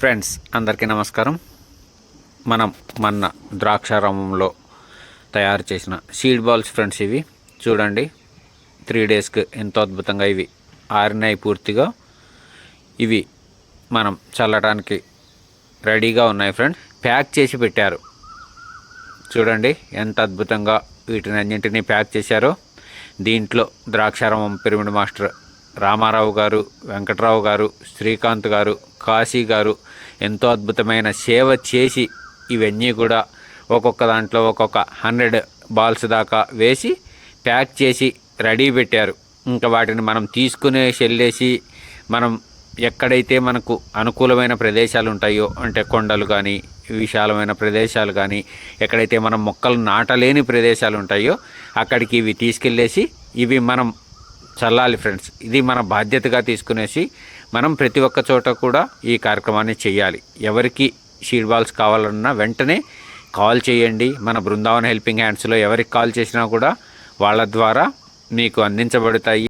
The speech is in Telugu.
ఫ్రెండ్స్ అందరికీ నమస్కారం. మనం మొన్న ద్రాక్షారామంలో తయారు చేసిన సీడ్ బాల్స్ ఫ్రెండ్స్ ఇవి. చూడండి త్రీ డేస్కి ఎంతో అద్భుతంగా ఇవి ఆరినాయి పూర్తిగా. ఇవి మనం చల్లడానికి రెడీగా ఉన్నాయి ఫ్రెండ్స్ ప్యాక్ చేసి పెట్టారు. చూడండి ఎంత అద్భుతంగా వీటిని అన్నింటినీ ప్యాక్ చేశారో. దీంట్లో ద్రాక్షారామం పిరమిడ్ మాస్టర్ రామారావు గారు వెంకట్రావు గారు శ్రీకాంత్ గారు కాశీ గారు ఎంతో అద్భుతమైన సేవ చేసి ఇవన్నీ కూడా ఒక్కొక్క దాంట్లో ఒక్కొక్క హండ్రెడ్ బాల్స్ దాకా వేసి ప్యాక్ చేసి రెడీ పెట్టారు. ఇంకా వాటిని మనం తీసుకునే వెళ్ళేసి మనం ఎక్కడైతే మనకు అనుకూలమైన ప్రదేశాలు ఉంటాయో అంటే కొండలు కానీ విశాలమైన ప్రదేశాలు కానీ ఎక్కడైతే మనం మొక్కలు నాటలేని ప్రదేశాలు ఉంటాయో అక్కడికి ఇవి తీసుకెళ్ళేసి ఇవి మనం చల్లాలి ఫ్రెండ్స్. ఇది మన బాధ్యతగా తీసుకునేసి మనం ప్రతి ఒక్క చోట కూడా ఈ కార్యక్రమాన్ని చేయాలి ఎవరికి షీడ్ బాల్స్ కావాలన్నా వెంటనే కాల్ చేయండి. మన బృందావన్ హెల్పింగ్ హ్యాండ్స్లో ఎవరికి కాల్ చేసినా కూడా వాళ్ళ ద్వారా మీకు అందించబడతాయి.